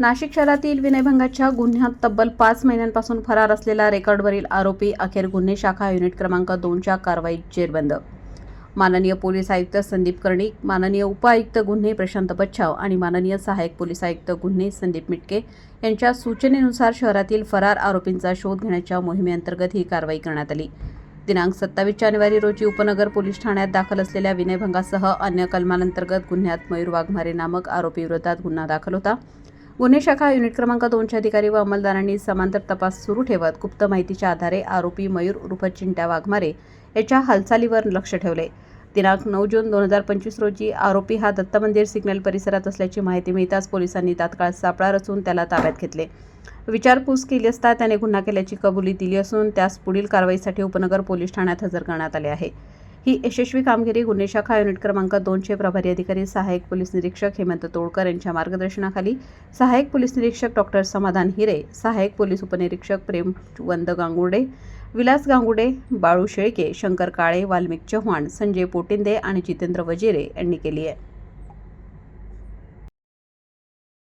नाशिक शहरातील विनयभंगाच्या गुन्ह्यात तब्बल पाच महिन्यांपासून फरार असलेला रेकॉर्डवरील आरोपी अखेर गुन्हे शाखा युनिट क्रमांक दोनच्या कारवाईत जेरबंद. माननीय पोलीस आयुक्त संदीप कर्णिक माननीय उपआयुक्त गुन्हे प्रशांत बच्छाव आणि माननीय सहाय्यक पोलीस आयुक्त गुन्हे संदीप मिटके यांच्या सूचनेनुसार शहरातील फरार आरोपींचा शोध घेण्याच्या मोहिमेअंतर्गत ही कारवाई करण्यात आली. दिनांक सत्तावीस जानेवारी रोजी उपनगर पोलीस ठाण्यात दाखल असलेल्या विनयभंगासह अन्य कलमांतर्गत गुन्ह्यात मयूर वाघमारे नामक आरोपी विरोधात गुन्हा दाखल होता. गुन्हे शाखा युनिट क्रमांक दोनचे अधिकारी व अंमलदारांनी समांतर तपास सुरू ठेवत गुप्त माहितीच्या आधारे आरोपी मयूर उर्फ चिंट्या वाघमारे याच्या हालचालीवर लक्ष ठेवले. दिनांक नऊ जून दोन हजार पंचवीस रोजी आरोपी हा दत्त मंदिर सिग्नल परिसरात असल्याची माहिती मिळताच पोलिसांनी तात्काळ सापळा रचून त्याला ताब्यात घेतले. विचारपूस केली असता त्याने गुन्हा केल्याची कबुली दिली असून त्यास पुढील कारवाईसाठी उपनगर पोलीस ठाण्यात हजर करण्यात आले आहे. ही यशस्वी कामगिरी गुन्हे शाखा युनिट क्रमांक दोनचे प्रभारी अधिकारी सहाय्यक पोलीस निरीक्षक हेमंत तोडकर यांच्या मार्गदर्शनाखाली सहाय्यक पोलीस निरीक्षक डॉक्टर समाधान हिरे सहाय्यक पोलीस उपनिरीक्षक प्रेमवंद गांगुर्डे विलास गांगुडे बाळू शेळके शंकर काळे वाल्मिक चव्हाण संजय पोटिंदे आणि जितेंद्र वजिरे यांनी केली आहे.